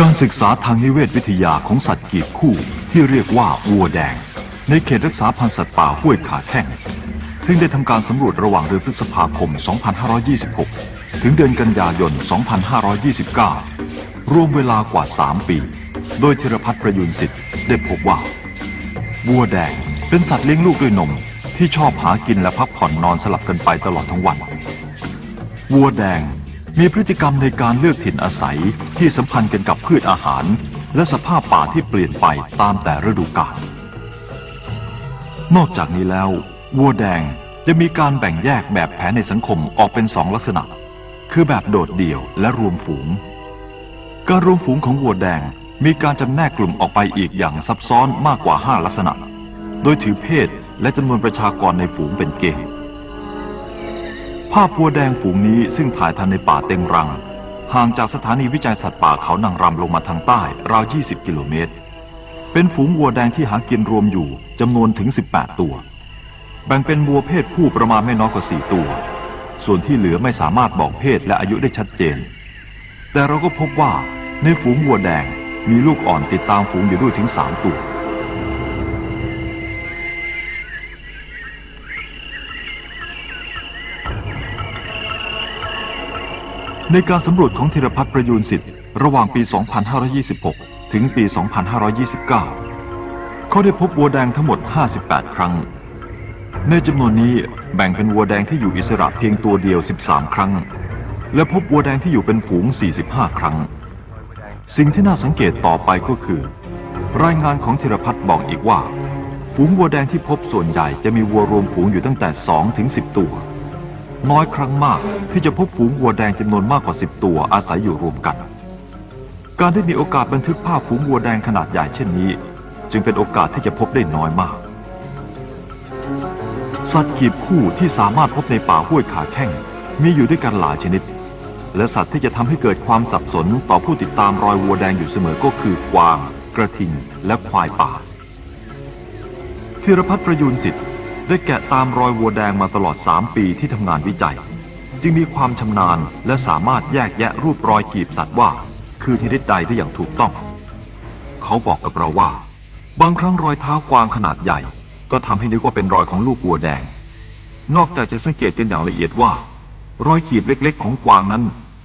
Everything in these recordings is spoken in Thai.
การศึกษาทางนิเวศวิทยาของสัตว์กีบคู่ที่เรียกว่าวัวแดง ในเขตรักษาพันธุ์สัตว์ป่าห้วยขาแข้งซึ่งได้ทำการสำรวจระหว่างเดือนพฤษภาคม 2526 ถึงเดือนกันยายน 2529 รวมเวลากว่า 3 ปี โดยธีรพัฒน์ประยุนสิทธิ์ได้พบว่า วัวแดงเป็นสัตว์เลี้ยงลูกด้วยนมที่ชอบหากินและพักผ่อนนอนสลับกันไปตลอดทั้งวัน วัวแดง มีพฤติกรรมในการเลือกถิ่นอาศัยที่สัมพันธ์กันกับพืชอาหาร และสภาพป่าที่เปลี่ยนไปตามแต่ฤดูกาล นอกจากนี้แล้ววัวแดงจะมีการแบ่งแยกแบบแผนในสังคมออกเป็นสองลักษณะ คือแบบโดดเดี่ยวและรวมฝูง การรวมฝูงของวัวแดงมีการจำแนกกลุ่มออกไปอีกอย่างซับซ้อนมากกว่า 5 ลักษณะ โดยถือเพศและจำนวนประชากรในฝูงเป็นเกณฑ์ ภาพวัวแดงฝูงนี้ซึ่งถ่ายทันในป่าเต็งรัง ห่างจากสถานีวิจัยสัตว์ป่าเขานางรำลงมาทางใต้ราว 20 กิโลเมตร เป็นฝูงวัวแดงที่หากินรวมอยู่จำนวนถึง 18 ตัว แบ่งเป็นวัวเพศผู้ประมาณไม่น้อยกว่า 4 ตัว ส่วนที่เหลือไม่สามารถบอกเพศและอายุได้ชัดเจน แต่เราก็พบว่าในฝูงวัวแดงมีลูกอ่อนติดตามฝูงอยู่ด้วยถึง 3 ตัว ในการสำรวจของธีรพัฒน์ประยูนสิทธิ์ระหว่างปี 2526 ถึงปี 2529 เขาได้พบวัวแดงทั้งหมด 58 ครั้ง ในจำนวนนี้แบ่งเป็นวัวแดงที่อยู่อิสระเพียงตัวเดียว 13 ครั้ง และพบวัวแดงที่อยู่เป็นฝูง 45 ครั้ง สิ่งที่น่าสังเกตต่อไปก็คือ รายงานของธีรพัฒน์บอกอีกว่า ฝูงวัวแดงที่พบส่วนใหญ่จะมีวัวรวมฝูงอยู่ตั้งแต่ 2 ถึง 10 ตัว น้อยครั้งมากที่จะพบฝูงวัวแดงจำนวนมากกว่า 10 ตัวอาศัยอยู่รวมกัน การได้มีโอกาสบันทึกภาพฝูงวัวแดงขนาดใหญ่เช่นนี้ จึงเป็นโอกาสที่จะพบได้น้อยมาก สัตว์กีบคู่ที่สามารถพบในป่าห้วยขาแข้งมีอยู่ด้วยกันหลายชนิด และสัตว์ที่จะทำให้เกิดความสับสนต่อผู้ติดตามรอยวัวแดงอยู่เสมอก็คือกวาง กระทิง และควายป่าธีรพัฒน์ประยูนสิทธิ์ ได้แกะตามรอยวัวแดงมาตลอด 3 ปีที่ทำงานวิจัย จึงมีความชำนาญและสามารถแยกแยะรูปรอยกีบสัตว์ว่า คือชนิดใดได้อย่างถูกต้อง เขาบอกกับเราว่า บางครั้งรอยเท้ากวางขนาดใหญ่ ก็ทำให้นึกว่าเป็นรอยของลูกวัวแดง นอกจากจะสังเกตกันอย่างละเอียดว่า รอยขีดเล็ก ๆ ของกวางนั้น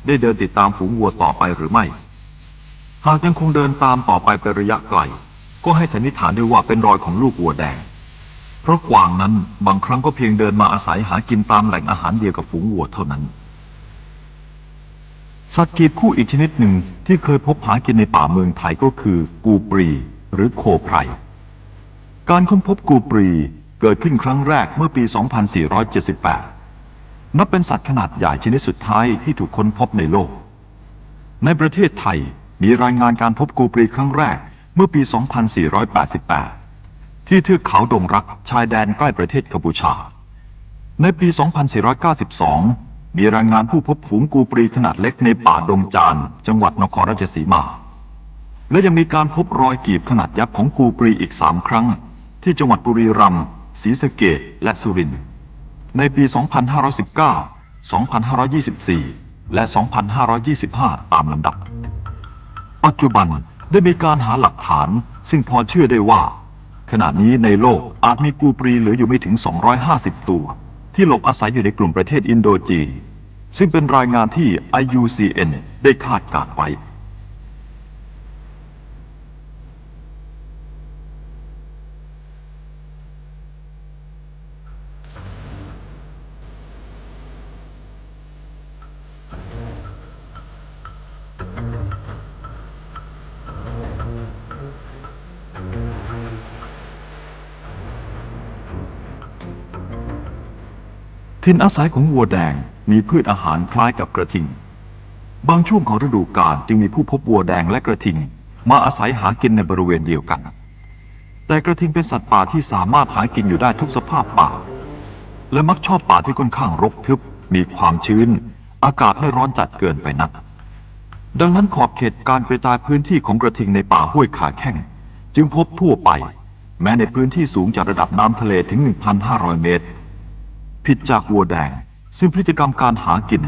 ได้เดินติดตามฝูงวัวต่อไปหรือไม่ หากยังคงเดินตามต่อไปเป็นระยะไกลก็ให้สันนิษฐานได้ว่าเป็นรอยของลูกวัวแดง ราะกวางนั้นบางครั้งก็เพียงเดินมาอาศัยหากินตามแหล่งอาหารเดียวกับฝูงวัวเท่านั้น สัตว์กีบคู่อีกชนิดหนึ่งที่เคยพบหากินในป่าเมืองไทยก็คือ กูปรี หรือโคไพร การค้นพบกูปรีเกิดขึ้นครั้งแรกเมื่อปี 2478 นับเป็นสัตว์ขนาดใหญ่ชนิดสุดท้ายที่ถูกค้นพบในโลก ในประเทศไทยมีรายงานการพบกูปรีครั้งแรกเมื่อปี 2488 ที่เทือกเขาดงรักชายแดนใกล้ประเทศกัมพูชา ในปี 2492 มีรายงานผู้พบฝูงกูปรีขนาดเล็กในป่าดงจาน จังหวัดนครราชสีมา และยังมีการพบรอยกีบขนาดยักษ์ของกูปรีอีกสามครั้ง ที่จังหวัดบุรีรัมย์ศรีสะเกษและสุรินทร์ในปี 2519 2524 และ 2525 ตามลำดับ ปัจจุบันได้มีการหาหลักฐานซึ่งพอเชื่อได้ว่า ขณะนี้ในโลกอาจมีกูปรีเหลืออยู่ไม่ถึง 250 ตัว ที่หลบอาศัยอยู่ในกลุ่มประเทศอินโดจีนซึ่งเป็นรายงานที่ IUCN ได้คาดการไว้ ถิ่นอาศัยของวัวแดงมีพืชอาหารคล้ายกับกระทิง บางช่วงของฤดูกาลจึงมีผู้พบวัวแดงและกระทิง มาอาศัยหากินในบริเวณเดียวกัน แต่กระทิงเป็นสัตว์ป่าที่สามารถหากินอยู่ได้ทุกสภาพป่า และมักชอบป่าที่ค่อนข้างรกทึบ มีความชื้น อากาศไม่ร้อนจัดเกินไปนัก ดังนั้นขอบเขตการกระจายพื้นที่ของกระทิงในป่าห้วยขาแข้งจึงพบทั่วไป แม้ในพื้นที่สูงจากระดับน้ำทะเลถึง 1,500 เมตร ผิดจากวัวแดง ซึ่งพฤติกรรมการหากิน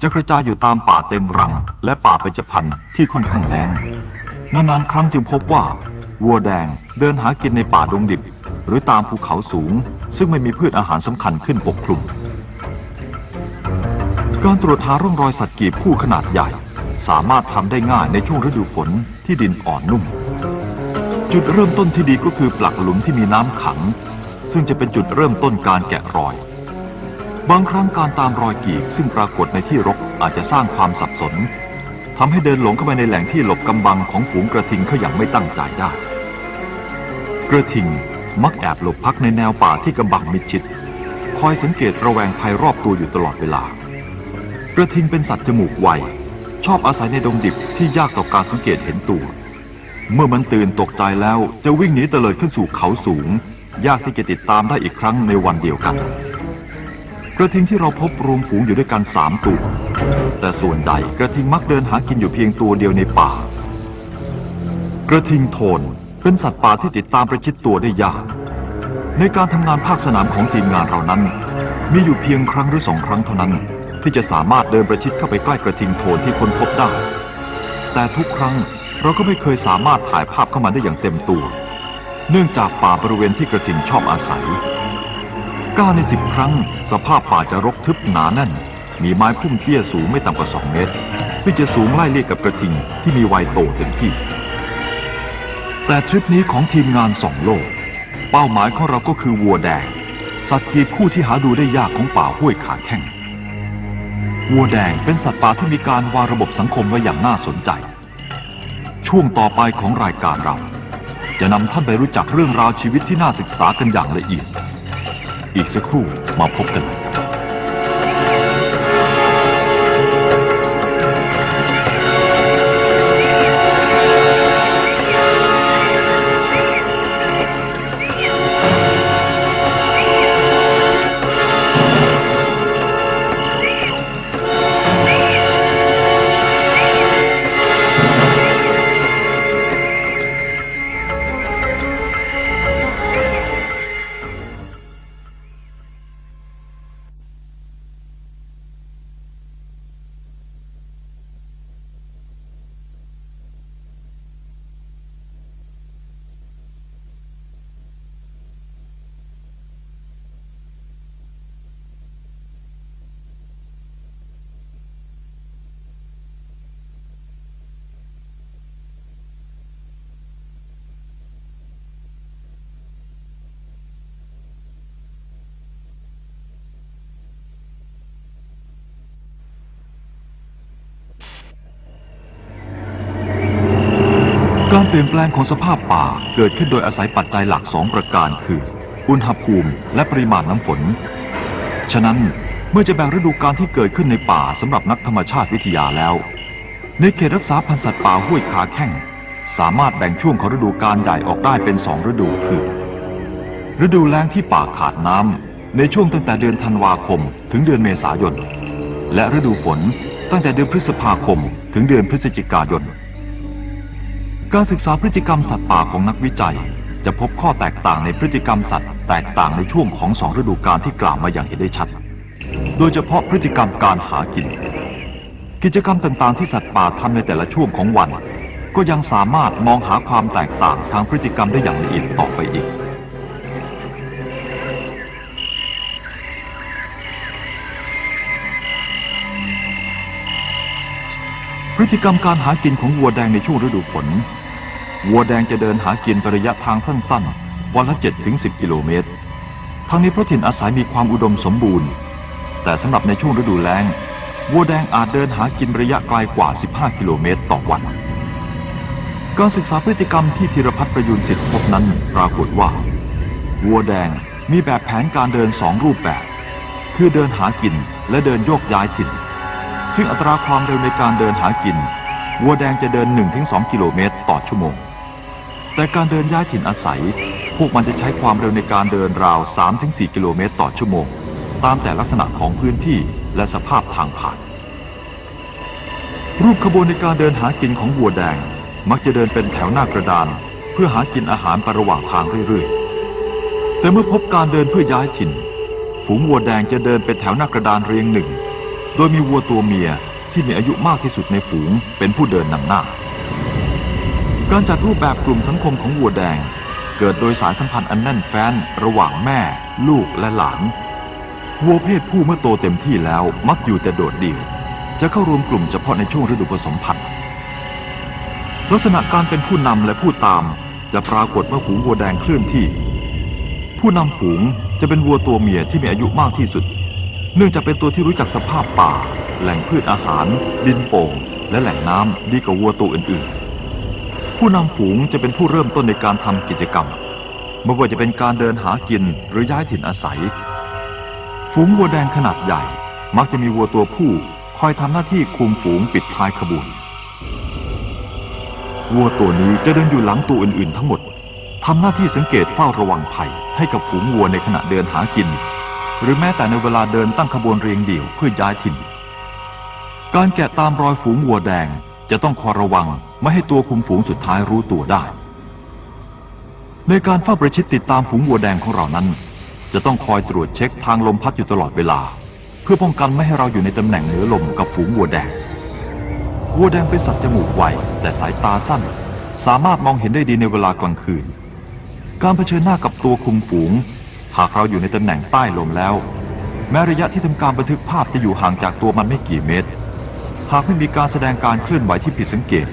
จะกระจายอยู่ตามป่าเต็มรัง และป่าเบญจพรรณที่ค่อนข้างแล้งนานๆครั้งจึงพบว่า วัวแดงเดินหากินในป่าดงดิบ หรือตามภูเขาสูง ซึ่งไม่มีพืชอาหารสำคัญขึ้นปกคลุม การตรวจหาร่องรอยสัตว์กีบคู่ขนาดใหญ่ สามารถทำได้ง่ายในช่วงฤดูฝนที่ดินอ่อนนุ่ม จุดเริ่มต้นที่ดีก็คือปลักหลุมที่มีน้ำขัง ซึ่งจะเป็นจุดเริ่มต้นการแกะรอย บางครั้งการตามรอยกีบซึ่งปรากฏในที่รกอาจจะสร้างความสับสนทำให้เดินหลงเข้าไปในแหล่งที่หลบกำบังของฝูงกระทิงเขาอย่างไม่ตั้งใจได้ กระทิงมักแอบหลบพักในแนวป่าที่กำบังมิดชิด คอยสังเกตระแวงภัยรอบตัวอยู่ตลอดเวลา กระทิงเป็นสัตว์จมูกไว ชอบอาศัยในดงดิบที่ยากต่อการสังเกตเห็นตัว เมื่อมันตื่นตกใจแล้วจะวิ่งหนีเตลิดขึ้นสู่เขาสูง ยากที่จะติดตามได้อีกครั้งในวันเดียวกัน กระทิงที่เราพบรวมฝูงอยู่ด้วยกันสามตัว แต่ส่วนใหญ่กระทิงมักเดินหากินอยู่เพียงตัวเดียวในป่า กระทิงโทนเป็นสัตว์ป่าที่ติดตามประชิดตัวได้ยาก ในการทำงานภาคสนามของทีมงานเรานั้น มีอยู่เพียงครั้งหรือสองครั้งเท่านั้น ที่จะสามารถเดินประชิดเข้าไปใกล้กระทิงโทนที่ค้นพบได้ แต่ทุกครั้งเราก็ไม่เคยสามารถถ่ายภาพเข้ามาได้อย่างเต็มตัว เนื่องจากป่าบริเวณที่กระทิงชอบอาศัย ก้าในสิบครั้ง สภาพป่าจะรกทึบหนาแน่น มีไม้พุ่มเตี้ยสูงไม่ต่ำกว่าสองเมตร ซึ่งจะสูงไล่เลี่ยกับกระทิงที่มีวัยโตเต็มที่ แต่ทริปนี้ของทีมงานสองโลก เป้าหมายของเราก็คือวัวแดง สัตว์กีบคู่ที่หาดูได้ยากของป่าห้วยขาแข้งวัวแดงเป็นสัตว์ป่าที่มีการวางระบบสังคมไว้อย่างน่าสนใจ ช่วงต่อไปของรายการเรา จะนำท่านไปรู้จักเรื่องราวชีวิตที่น่าศึกษากันอย่างละเอียด อีกสักครู่มาพบกันใหม่ การเปลี่ยนแปลงของสภาพป่าเกิดขึ้นโดยอาศัยปัจจัยหลักสองประการคือ อุณหภูมิและปริมาณน้ำฝน ฉะนั้นเมื่อจะแบ่งฤดูกาลที่เกิดขึ้นในป่าสำหรับนักธรรมชาติวิทยาแล้ว ในเขตรักษาพันธุ์สัตว์ป่าห้วยขาแข้ง สามารถแบ่งช่วงของฤดูกาลใหญ่ออกได้เป็นสองฤดูคือ ฤดูแล้งที่ป่าขาดน้ำในช่วงตั้งแต่เดือนธันวาคม ถึงเดือนเมษายน และฤดูฝนตั้งแต่เดือนพฤษภาคม ถึงเดือนพฤศจิกายน การศึกษาพฤติกรรมสัตว์ป่าของนักวิจัย จะพบข้อแตกต่างในพฤติกรรมสัตว์ แตกต่างในช่วงของสองฤดูกาลที่กล่าวมาอย่างเห็นได้ชัด โดยเฉพาะพฤติกรรมการหากิน กิจกรรมต่างๆที่สัตว์ป่าทำในแต่ละช่วงของวัน ก็ยังสามารถมองหาความแตกต่างทางพฤติกรรมได้อย่างละเอียดต่อไปอีกพฤติกรรมการหากินของวัวแดงในช่วงฤดูฝน วัวแดงจะเดินหากินไประยะทางสั้นๆ วันละ7ถึง10 กิโลเมตร ทั้งนี้เพราะถิ่นอาศัยมีความอุดมสมบูรณ์ แต่สำหรับในช่วงฤดูแล้ง วัวแดงอาจเดินหากินระยะไกลกว่า 15 กิโลเมตรต่อวัน การศึกษาพฤติกรรมที่ธีรพัฒน์ประยุนสิทธิ์พบนั้นปรากฏว่า วัวแดงมีแบบแผนการเดินสองรูปแบบ คือเดินหากินและเดินโยกย้ายถิ่น ซึ่งอัตราความเร็วในการเดินหากิน วัวแดงจะเดิน 1-2 กิโลเมตรต่อชั่วโมง แต่การเดินย้ายถิ่นอาศัย พวกมันจะใช้ความเร็วในการเดินราว 3-4 กิโลเมตรต่อชั่วโมง ตามแต่ลักษณะของพื้นที่และสภาพทางผ่าน รูปขบวนในการเดินหากินของวัวแดง มักจะเดินเป็นแถวหน้ากระดาน เพื่อหากินอาหารไประหว่างทางเรื่อยๆ แต่เมื่อพบการเดินเพื่อย้ายถิ่น ฝูงวัวแดงจะเดินเป็นแถวหน้ากระดานเรียงหนึ่ง โดยมีวัวตัวเมียที่มีอายุมากที่สุดในฝูงเป็นผู้เดินนำหน้า การจัดรูปแบบกลุ่มสังคมของวัวแดง เกิดโดยสายสัมพันธ์อันแน่นแฟ้นระหว่างแม่ ลูกและหลานวัวเพศผู้เมื่อโตเต็มที่แล้วมักอยู่แต่โดดเดี่ยวจะเข้ารวมกลุ่มเฉพาะในช่วงฤดูผสมพันธุ์ลักษณะการเป็นผู้นำและผู้ตาม จะปรากฏเมื่อฝูงวัวแดงเคลื่อนที่ ผู้นำฝูงจะเป็นวัวตัวเมียที่มีอายุมากที่สุด เนื่องจากเป็นตัวที่รู้จักสภาพป่า แหล่งพืชอาหาร ดินโป่ง และแหล่งน้ำดีกว่าวัวตัวอื่นๆ ผู้นำฝูงจะเป็นผู้เริ่มต้นในการทำกิจกรรมไม่ว่าจะเป็นการเดินหากินหรือย้ายถิ่นอาศัย ฝูงวัวแดงขนาดใหญ่ มักจะมีวัวตัวผู้คอยทำหน้าที่คุมฝูงปิดท้ายขบวนวัวตัวนี้จะเดินอยู่หลังตัวอื่นๆ ทั้งหมดทำหน้าที่สังเกตเฝ้าระวังภัยให้กับฝูงวัวในขณะเดินหากิน หรือแม้แต่ในเวลาเดินตั้งขบวนเรียงเดี่ยวเพื่อย้ายถิ่น การแกะตามรอยฝูงวัวแดงจะต้องคอยระวัง ไม่ให้ตัวคุมฝูงสุดท้ายรู้ตัวได้ ในการเฝ้าประชิดติดตามฝูงวัวแดงของเรานั้น จะต้องคอยตรวจเช็คทางลมพัดอยู่ตลอดเวลา เพื่อป้องกันไม่ให้เราอยู่ในตำแหน่งเหนือลมกับฝูงวัวแดง วัวแดงเป็นสัตว์จมูกไวแต่สายตาสั้น สามารถมองเห็นได้ดีในเวลากลางคืน การเผชิญหน้ากับตัวคุมฝูง หากเราอยู่ในตำแหน่งใต้ลมแล้ว แม้ระยะที่ทำการบันทึกภาพจะอยู่ห่างจากตัวมันไม่กี่เมตร หากไม่มีการแสดงการเคลื่อนไหวที่ผิดสังเกต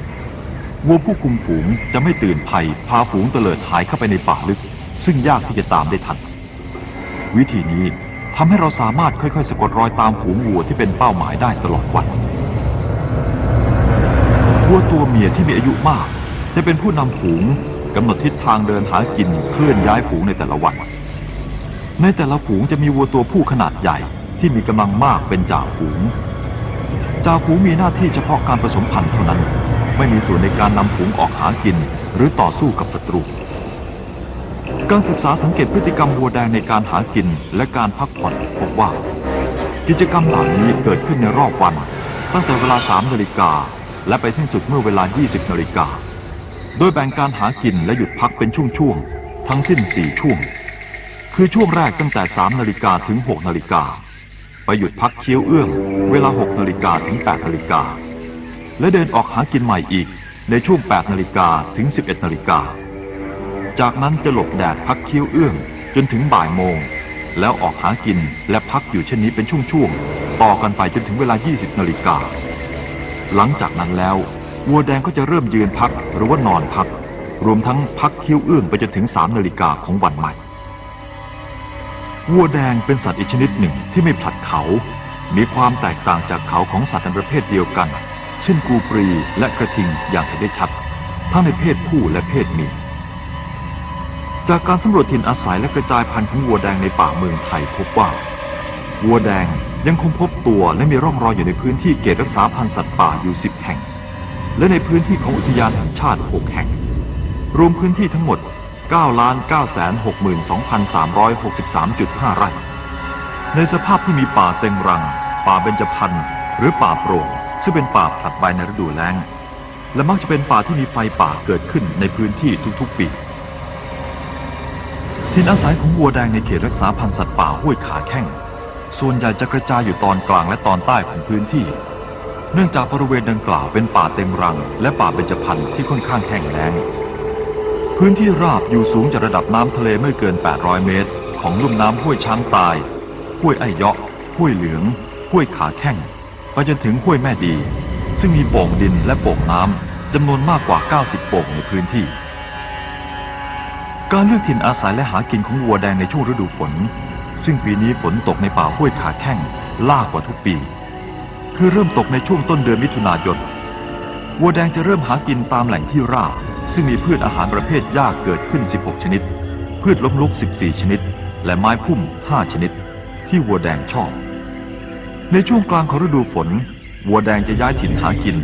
วัวผู้คุมฝูงจะไม่ตื่นภัยพาฝูงเตลิดหายเข้าไปในป่าลึก ซึ่งยากที่จะตามได้ทัน วิธีนี้ทำให้เราสามารถค่อยๆ สะกดรอยตามฝูงวัวที่เป็นเป้าหมายได้ตลอดวันวัวตัวเมียที่มีอายุมาก จะเป็นผู้นำฝูงกำหนดทิศทางเดินหากินเคลื่อนย้ายฝูงในแต่ละวัน ในแต่ละฝูงจะมีวัวตัวผู้ขนาดใหญ่ที่มีกำลังมากเป็นจ่าฝูง จ่าฝูงมีหน้าที่เฉพาะการผสมพันธุ์เท่านั้น ไม่มีส่วนในการนำฝูงออกหากิน หรือต่อสู้กับศัตรู การศึกษาสังเกตพฤติกรรมวัวแดงในการหากินและการพักผ่อนพบว่า กิจกรรมเหล่านี้เกิดขึ้นในรอบวัน ตั้งแต่เวลา 3 นาฬิกา และไปสิ้นสุดเมื่อเวลา 20 นาฬิกา โดยแบ่งการหากินและหยุดพักเป็นช่วงๆ ทั้งสิ้น 4 ช่วง คือช่วงแรกตั้งแต่ 3 นาฬิกาถึง 6 นาฬิกาไปหยุดพักเคี้ยวเอื้อง เวลา 6 นาฬิกาถึง 8 นาฬิกา และเดินออกหากินใหม่อีกในช่วง 8 นาฬิกาถึง 11 นาฬิกา จากนั้นจะหลบแดดพักเคี้ยวเอื้องจนถึงบ่ายโมง แล้วออกหากินและพักอยู่เช่นนี้เป็นช่วงๆ ต่อกันไปจนถึงเวลา 20 นาฬิกา หลังจากนั้นแล้ววัวแดงก็จะเริ่มยืนพักหรือว่านอนพัก รวมทั้งพักเคี้ยวเอื้องไปจนถึง 3 นาฬิกาของวันใหม่ วัวแดงเป็นสัตว์อีกชนิดหนึ่งที่ไม่ผลัดเขา มีความแตกต่างจากเขาของสัตว์ในประเภทเดียวกัน เช่นกูปรีและกระทิงอย่างเห็นได้ชัด ทั้งในเพศผู้และเพศเมียจากการสำรวจถิ่นอาศัยและกระจายพันธุ์ของวัวแดงในป่าเมืองไทยพบว่า วัวแดงยังคงพบตัวและมีร่องรอยอยู่ในพื้นที่เขตรักษาพันธุ์สัตว์ป่าอยู่ 10 แห่ง และในพื้นที่ของอุทยานแห่งชาติ 6 แห่ง รวมพื้นที่ทั้งหมด 9 9 6 2 3 6 3 5 ไร่ ในสภาพที่มีป่าเต็งรัง ป่าเบญจพรรณหรือป่าโปร่ง ซึ่งเป็นป่าผลัดใบในฤดูแล้ง และมักจะเป็นป่าที่มีไฟป่าเกิดขึ้นในพื้นที่ทุกๆปีถิ่นอาศัยของวัวแดงในเขตรักษาพันธุ์สัตว์ป่าห้วยขาแข้ง ส่วนใหญ่จะกระจายอยู่ตอนกลางและตอนใต้ของพื้นที่ เนื่องจากบริเวณดังกล่าวเป็นป่าเต็งรัง และป่าเบญจพรรณที่ค่อนข้างแห้งแล้ง พื้นที่ราบอยู่สูงจากระดับน้ำทะเลไม่เกิน 800 เมตร ของลุ่มน้ำห้วยช้างตาย ห้วยไอเยาะ ห้วยเหลือง ห้วยขาแข้ง ไปจนถึงห้วยแม่ดี ซึ่งมีโป่งดินและโป่งน้ำจำนวนมากกว่า 90 โป่งในพื้นที่ การเลือกถิ่นอาศัยและหากินของวัวแดงในช่วงฤดูฝน ซึ่งปีนี้ฝนตกในป่าห้วยขาแข้งล่ากว่าทุกปี คือเริ่มตกในช่วงต้นเดือนมิถุนายนวัวแดงจะเริ่มหากินตามแหล่งที่ราบซึ่งมีพืชอาหารประเภทหญ้าเกิดขึ้น 16 ชนิด พืชล้มลุก 14 ชนิด และไม้พุ่ม 5 ชนิด ที่วัวแดงชอบ ในช่วงกลางของฤดูฝน วัวแดงจะย้ายถิ่นหากิน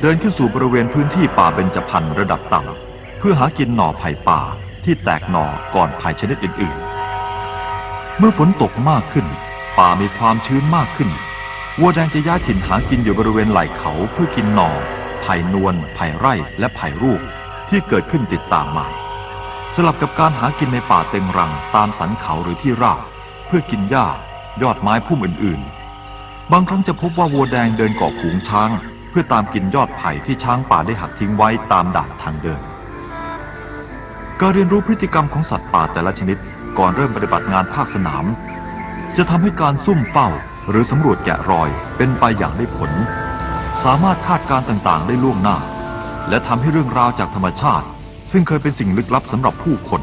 เดินขึ้นสู่บริเวณพื้นที่ป่าเบญจพรรณระดับต่ำเพื่อหากินหน่อไผ่ป่าที่แตกหน่อก่อนไผ่ชนิดอื่นๆ เมื่อฝนตกมากขึ้น ป่ามีความชื้นมากขึ้น วัวแดงจะย้ายถิ่นหากินอยู่บริเวณไหล่เขาเพื่อกินหน่อ ไผ่นวล ไผ่ไร่ และไผ่รูปที่เกิดขึ้นติดตามมาสลับกับการหากินในป่าเต็งรังตามสันเขาหรือที่ราบเพื่อกินหญ้ายอดไม้พุ่มอื่นๆ บางครั้งจะพบว่าวัวแดงเดินเกาะฝูงช้าง เพื่อตามกินยอดไผ่ที่ช้างป่าได้หักทิ้งไว้ตามด่านทางเดิน การเรียนรู้พฤติกรรมของสัตว์ป่าแต่ละชนิดก่อนเริ่มปฏิบัติงานภาคสนาม จะทำให้การซุ่มเฝ้าหรือสำรวจแกะรอยเป็นไปอย่างได้ผล สามารถคาดการณ์ต่างๆ ได้ล่วงหน้า และทำให้เรื่องราวจากธรรมชาติ ซึ่งเคยเป็นสิ่งลึกลับสำหรับผู้คน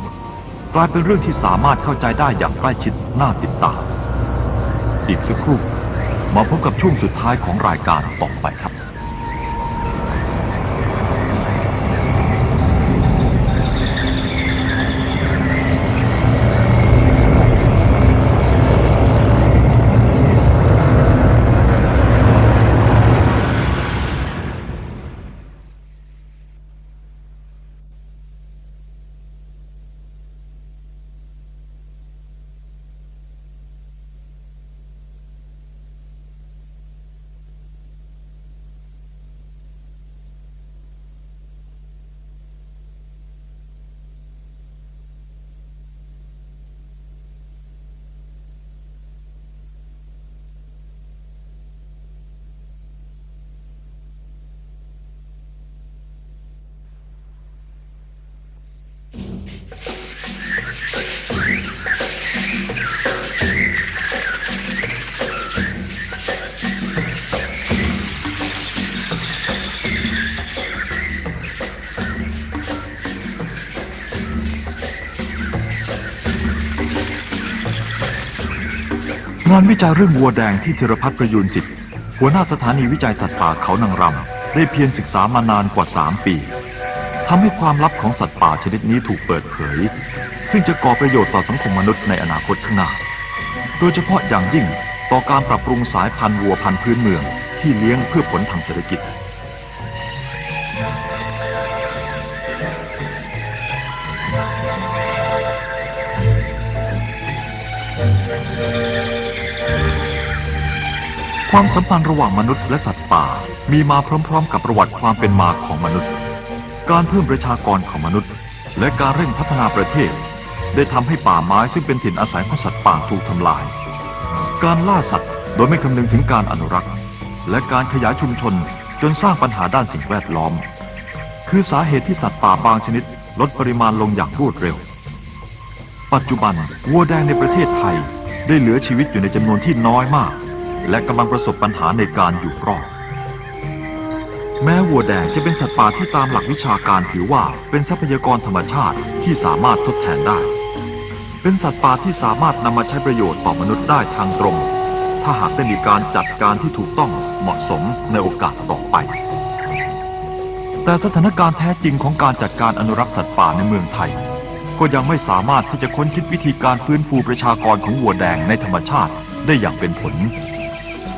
กลายเป็นเรื่องที่สามารถเข้าใจได้อย่างใกล้ชิดน่าติดตามอีกสักครู่ มาพบกับช่วงสุดท้ายของรายการต่อไปครับ งานวิจัยเรื่องวัวแดงที่ธีรพัฒน์ประยูนสิทธิ์หัวหน้าสถานีวิจัยสัตว์ป่าเขานางรำได้เพียรศึกษามานานกว่า 3 ปี ทำให้ความลับของสัตว์ป่าชนิดนี้ถูกเปิดเผย ซึ่งจะก่อประโยชน์ต่อสังคมมนุษย์ในอนาคตข้างหน้า โดยเฉพาะอย่างยิ่งต่อการปรับปรุงสายพันธุ์วัวพันธุ์พื้นเมือง ที่เลี้ยงเพื่อผลทางเศรษฐกิจ ความสัมพันธ์ระหว่างมนุษย์และสัตว์ป่ามีมาพร้อม ๆ กับประวัติความเป็นมาของมนุษย์ การเพิ่มประชากรของมนุษย์ และการเร่งพัฒนาประเทศ ได้ทำให้ป่าไม้ซึ่งเป็นถิ่นอาศัยของสัตว์ป่าถูกทำลาย การล่าสัตว์โดยไม่คำนึงถึงการอนุรักษ์ และการขยายชุมชนจนสร้างปัญหาด้านสิ่งแวดล้อม คือสาเหตุที่สัตว์ป่าบางชนิด ลดปริมาณลงอย่างรวดเร็ว ปัจจุบันวัวแดงในประเทศไทยได้เหลือชีวิตอยู่ในจำนวนที่น้อยมาก และกำลังประสบปัญหาในการอยู่รอด แม้วัวแดงจะเป็นสัตว์ป่าที่ตามหลักวิชาการถือว่าเป็นทรัพยากรธรรมชาติที่สามารถทดแทนได้ เป็นสัตว์ป่าที่สามารถนำมาใช้ประโยชน์ต่อมนุษย์ได้ทางตรง ถ้าหากได้มีการจัดการที่ถูกต้องเหมาะสมในโอกาสต่อไป แต่สถานการณ์แท้จริงของการจัดการอนุรักษ์สัตว์ป่าในเมืองไทย ก็ยังไม่สามารถที่จะค้นคิดวิธีการฟื้นฟูประชากรของวัวแดงในธรรมชาติได้อย่างเป็นผล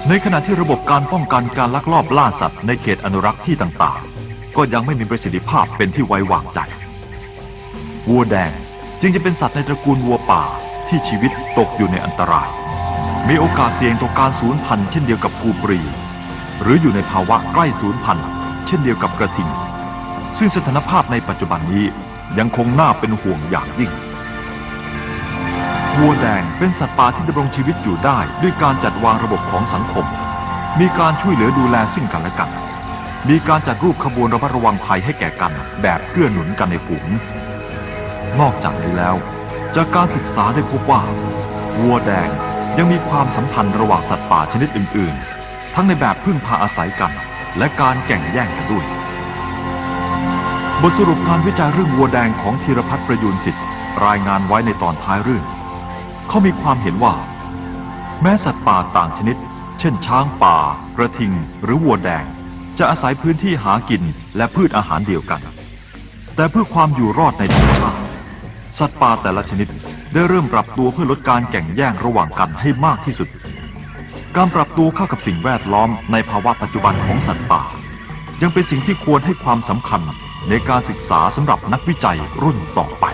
ในขณะที่ระบบการป้องกันการลักลอบล่าสัตว์ในเขตอนุรักษ์ที่ต่างๆ ก็ยังไม่มีประสิทธิภาพเป็นที่ไว้วางใจ วัวแดงจึงจะเป็นสัตว์ในตระกูลวัวป่าที่ชีวิตตกอยู่ในอันตราย มีโอกาสเสี่ยงต่อการสูญพันธุ์เช่นเดียวกับกูปรี หรืออยู่ในภาวะใกล้สูญพันธุ์เช่นเดียวกับกระทิง ซึ่งสถานภาพในปัจจุบันนี้ยังคงน่าเป็นห่วงอย่างยิ่ง วัวแดงเป็นสัตว์ป่าที่ดำรงชีวิตอยู่ได้ด้วยการจัดวางระบบของสังคม มีการช่วยเหลือดูแลซึ่งกันและกัน มีการจัดรูปขบวนระมัดระวังภัยให้แก่กัน แบบเกื้อหนุนกันในฝูง นอกจากนี้แล้ว จากการศึกษาได้พบว่า วัวแดงยังมีความสัมพันธ์ระหว่างสัตว์ป่าชนิดอื่น ๆ ทั้งในแบบพึ่งพาอาศัยกัน และการแข่งแย่งกันด้วย บทสรุปการวิจัยเรื่องวัวแดงของธีรพัฒน์ประยูนสิทธิ์รายงานไว้ในตอนท้ายเรื่อง เขามีความเห็นว่า แม้สัตว์ป่าต่างชนิด เช่น ช้างป่า กระทิง หรือวัวแดง จะอาศัยพื้นที่หากินและพืชอาหารเดียวกัน แต่เพื่อความอยู่รอดในธรรมชาติสัตว์ป่าแต่ละชนิดได้เริ่มปรับตัวเพื่อลดการแข่งแย่งระหว่างกันให้มากที่สุด การปรับตัวเข้ากับสิ่งแวดล้อมในภาวะปัจจุบันของสัตว์ป่า ยังเป็นสิ่งที่ควรให้ความสำคัญในการศึกษาสำหรับนักวิจัยรุ่นต่อไป